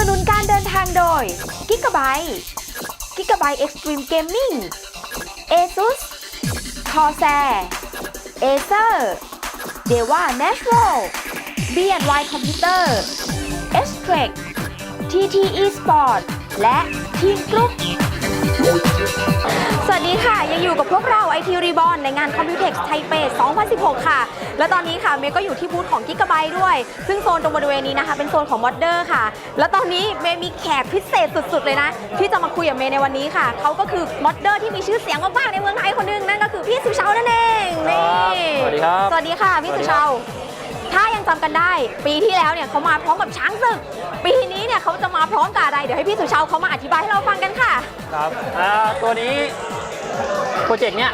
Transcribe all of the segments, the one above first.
สนุนการเดินทางโดย g i g a b y t e g i g a b y t e Extreme Gaming ASUS Corsair Acer Deva Natural B&Y Computer s t r e c TTE Sport และ Team g r o u อยู่กับพวกเรา IT Reborn ในงาน Computex Taipei 2016 ค่ะ และตอนนี้ค่ะเมย์ก็อยู่ที่บูธของ Gigabyte ด้วย ซึ่งโซนตรงบริเวณนี้นะคะ เป็นโซนของมอดเดอร์ค่ะ แล้วตอนนี้เมย์มีแขกพิเศษสุดๆ เลยนะ ที่จะมาคุยกับเมย์ในวันนี้ค่ะ เขาก็คือมอดเดอร์ที่มีชื่อเสียงมากๆในเมืองไทยคนหนึงนั่นก็คือพี่สุชาวนั่นเองนี่ครับสวัสดีครับ สวัสดีค่ะพี่สุชาวถ้ายังจำกันได้ ปีที่แล้วเนี่ยเขามาพร้อมกับช้างศึก ปีนี้เนี่ยเขาจะมาพร้อมกับอะไร เดี๋ยวให้พี่สุชาวเขามาอธิบายให้เราฟังกันค่ะ ครับอ่าตัวนี้ โปรเจกต์เนี้ย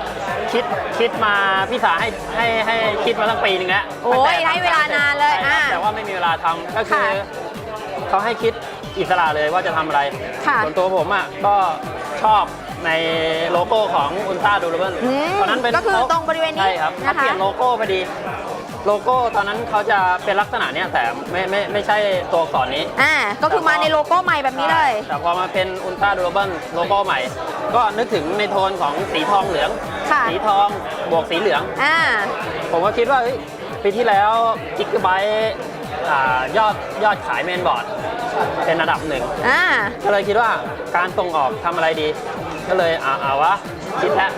คิดคิดมาพี่สาให้ให้ให้คิดมาตั้งปีหนึงแล้วโอ้ยตั้งแต่ให้เวลานานเลยใช่ครับอ่าแต่ว่าไม่มีเวลาทำก็คือค่ะเขาให้คิดอิสระเลยว่าจะทำอะไรค่ะ ส่วนตัวผมอะก็ชอบในโลโก้ของอุลตร้าดูรเบิลอืมตอนนั้นเป็นก็คือตรงบริเวณนี้ใช่ครับนะคะเขาเปลี่ยนโลโก้พอดี โลโก้ตอนนั้นเขาจะเป็นลักษณะเนี้ยแต่ไม่ไม่ไม่ใช่ตัวอักษรนี้ อ่าก็คือมาในโลโก้ใหม่แบบนี้เลย ใช่แต่พอมาเป็นอุลตร้าดูรเบิลโลโก้ใหม่ ก็นึกถึงในโทนของสีทองเหลือง ค่ะ สีทองบวกสีเหลือง อ่า ผมก็คิดว่าเฮ้ยปีที่แล้วจิกไบยอดยอดขายเมนบอร์ด เป็นระดับหนึ่ง อ่า ก็เลยคิดว่าการส่งออกทำอะไรดี ก็เลยเอาเอาวะ คิดแล้ว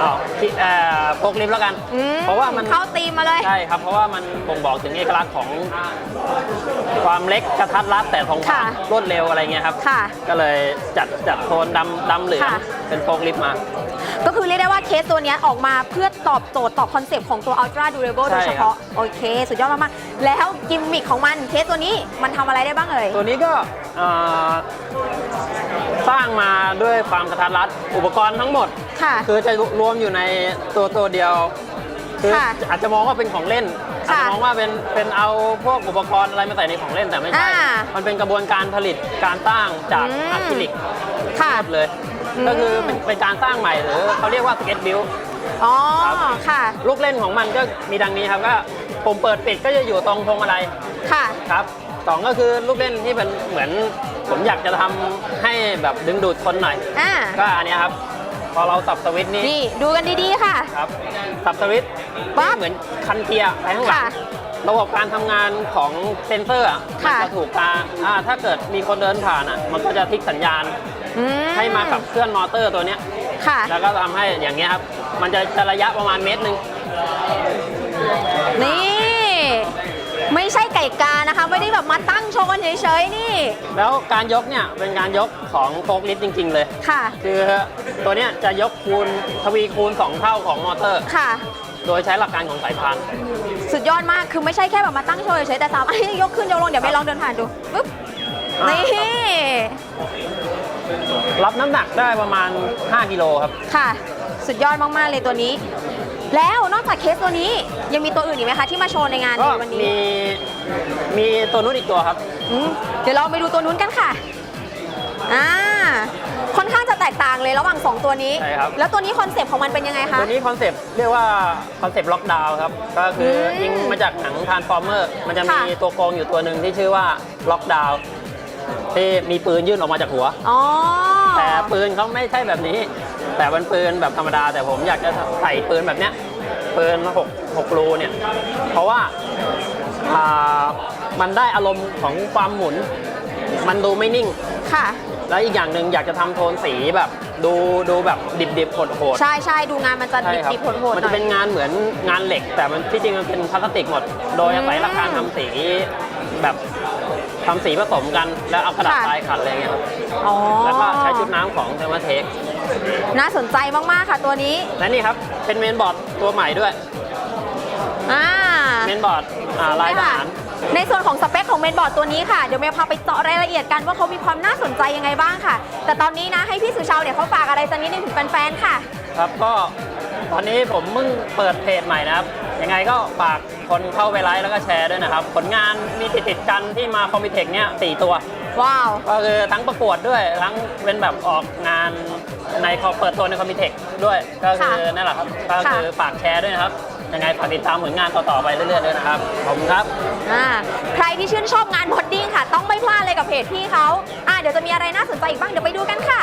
เอาคิดเอ่อพกลิฟต์แล้วกัน อืมเพราะว่ามันเข้าตีมมาเลย ใช่ครับ เพราะว่ามันบ่งบอกถึงเอกลักษณ์ของความเล็กกระทัดรัดแต่ทรงค่ะรวดเร็วอะไรเงี้ยครับ ค่ะ ก็เลยจัดจัดโทนดำดำเหลืองค่ะ เป็นโฟกลิฟต์มา ก็คือเรียกได้ว่าเคสตัวเนี้ยออกมาเพื่อตอบโจทย์ตอบคอนเซปต์ของตัว Ultra Durable ใช่โดยเฉพาะ โอเค สุดยอดมากๆ แล้วกิมมิคของมันเคสตัวนี้มันทำอะไรได้บ้างเอ่ย ตัวนี้ก็เอ่อสร้างมาด้วยความกระทัดรัดอุปกรณ์ทั้งหมด ค่ะ คือจะรวมอยู่ในตัวตัวเดียว คือค่ะอาจจะมองว่าเป็นของเล่น อาจค่ะจะมองว่าเป็นเป็นเอาพวกอุปกรณ์อะไรมาใส่ในของเล่นแต่ไม่ใช่ อ่ามันเป็นกระบวนการผลิตการตั้งจากอืม อะคริลิกค่ะ หมดเลย อืม ก็คือเป็นเป็นการสร้างใหม่หรือเขาเรียกว่าสเก็ตบิล อ๋อ ครับ ค่ะ ลูกเล่นของมันก็มีดังนี้ครับก็ปุ่มเปิดปิดก็จะอยู่ตรงพวงมาลัย ค่ะ ครับสองก็คือลูกเล่นที่เป็นเหมือน ผมอยากจะทำให้แบบดึงดูดคนหน่อย อ่า ก็อันเนี้ยครับ พอเราสับสวิตช์นี่นี่ดูกันดีๆค่ะ ครับสับสวิตช์ปั๊บ เหมือนคันเกียร์ไปข้างหลังค่ะระบบการทำงานของเซนเซอร์อะมันค่ะ จะถูกการอ่าถ้าเกิดมีคนเดินผ่านอะ มันก็จะทิกสัญญาณอืให้มาขับเคลื่อนมอเตอร์ตัวเนี้ย ค่ะ แล้วก็ทำให้อย่างเงี้ยครับ มันจะจะระยะประมาณเมตรหนึ่งนี่ ไม่ใช่ไก่กานะคะ ไม่ได้แบบมาตั้งโชว์กันเฉยๆนี่ แล้วการยกเนี่ยเป็นการยกของโฟกลิฟต์จริง ๆ เลย ค่ะ คือตัวเนี้ยจะยกคูณทวีคูณ 2 เท่าของมอเตอร์ ค่ะ โดยใช้หลักการของสายพาน สุดยอดมาก คือไม่ใช่แค่แบบมาตั้งโชว์เฉยๆแต่สามารถยกขึ้นยกลง เดี๋ยวไปลองเดินผ่านดูปึ๊บ อ่า นี่ รับน้ำหนักได้ประมาณ 5 กิโลครับ ค่ะ สุดยอดมากๆเลยตัวนี้ แล้วนอกจากเคสตัวนี้ยังมีตัวอื่นอีกไหมคะที่มาโชว์ในงานก็ในวันนี้มีมีตัวนู้นอีกตัวครับ อืมเดี๋ยวเราไปดูตัวนู้นกันค่ะอ่าค่อนข้างจะแตกต่างเลยระหว่าง2ตัวนี้ ใช่ครับ แล้วตัวนี้คอนเซปต์ของมันเป็นยังไงคะ ตัวนี้คอนเซปต์เรียกว่าคอนเซปต์ล็อกดาวน์ครับ ก็คืออมยิงมาจากหนังทานฟอร์เมอร์มันจะมีค่ะ ตัวโกงอยู่ตัวหนึ่งที่ชื่อว่าล็อกดาวน์ที่มีปืนยื่นออกมาจากหัว อ๋อ แต่ปืนเขาไม่ใช่แบบนี้ แต่เป็นปืนแบบธรรมดา แต่ผมอยากจะใส่ปืนแบบเนี้ยปืนหกหกรูเนี่ย เพราะว่าอ่ามันได้อารมณ์ของความหมุน มันดูไม่นิ่ง ค่ะ แล้วอีกอย่างหนึ่งอยากจะทำโทนสีแบบดูดูแบบดิบดิบๆโหดโหดๆ ใช่ใช่ดูงานมันจะใช่ครับดิบๆโหดๆหมันน่จะอเป็นยงานเหมือนงานเหล็ก แต่มันที่จริงมันเป็นพลาสติกหมด โดยอาศัยหลักการทำสีแบบทำสีผสมกัน แล้วเอากระดาษค่ะ ทรายขัดอะไรเงี้ยครับอ๋อแล้วก็ใช้ชุดน้ำของเทอร์มาเทค น่าสนใจมาก ๆ ค่ะตัวนี้ และนี่ครับ เป็นเมนบอร์ดตัวใหม่ด้วย อ่า เมนบอร์ดอ่าลายทหารในส่วนของสเปคของเมนบอร์ดตัวนี้ค่ะ เดี๋ยวเมย์พาไปเจาะรายละเอียดกันว่าเขามีความน่าสนใจยังไงบ้างค่ะ แต่ตอนนี้นะให้พี่สุชาวเนี่ยเขาฝากอะไรสักนิดนึงถึงแฟนๆ ค่ะ ครับก็ตอนนี้ผมเพิ่งเปิดเพจใหม่นะครับ ยังไงก็ฝากคนเข้าไปไลค์แล้วก็แชร์ด้วยนะครับ ผลงานมีติดติดๆกันที่มาคอมพิเทคเนี่ยสี่ตัว ว้าว ก็คือทั้งประกวดด้วยทั้งเป็นแบบออกงานในคอเปิดตัวในคอมพิเทคด้วย ก็คือค่ะนั่นแหละครับ ก็คือฝากแชร์ด้วยนะครับ ยังไงฝากติดตามผลงานต่อๆไปเรื่อยๆด้วยนะครับ ขอบคุณครับ อ่าใครที่ชื่นชอบงานมอดดิ้งค่ะค่ะ ต้องไม่พลาดเลยกับเพจพี่เขาอะเดี๋ยวจะมีอะไรน่าสนใจอีกบ้าง เดี๋ยวไปดูกันค่ะ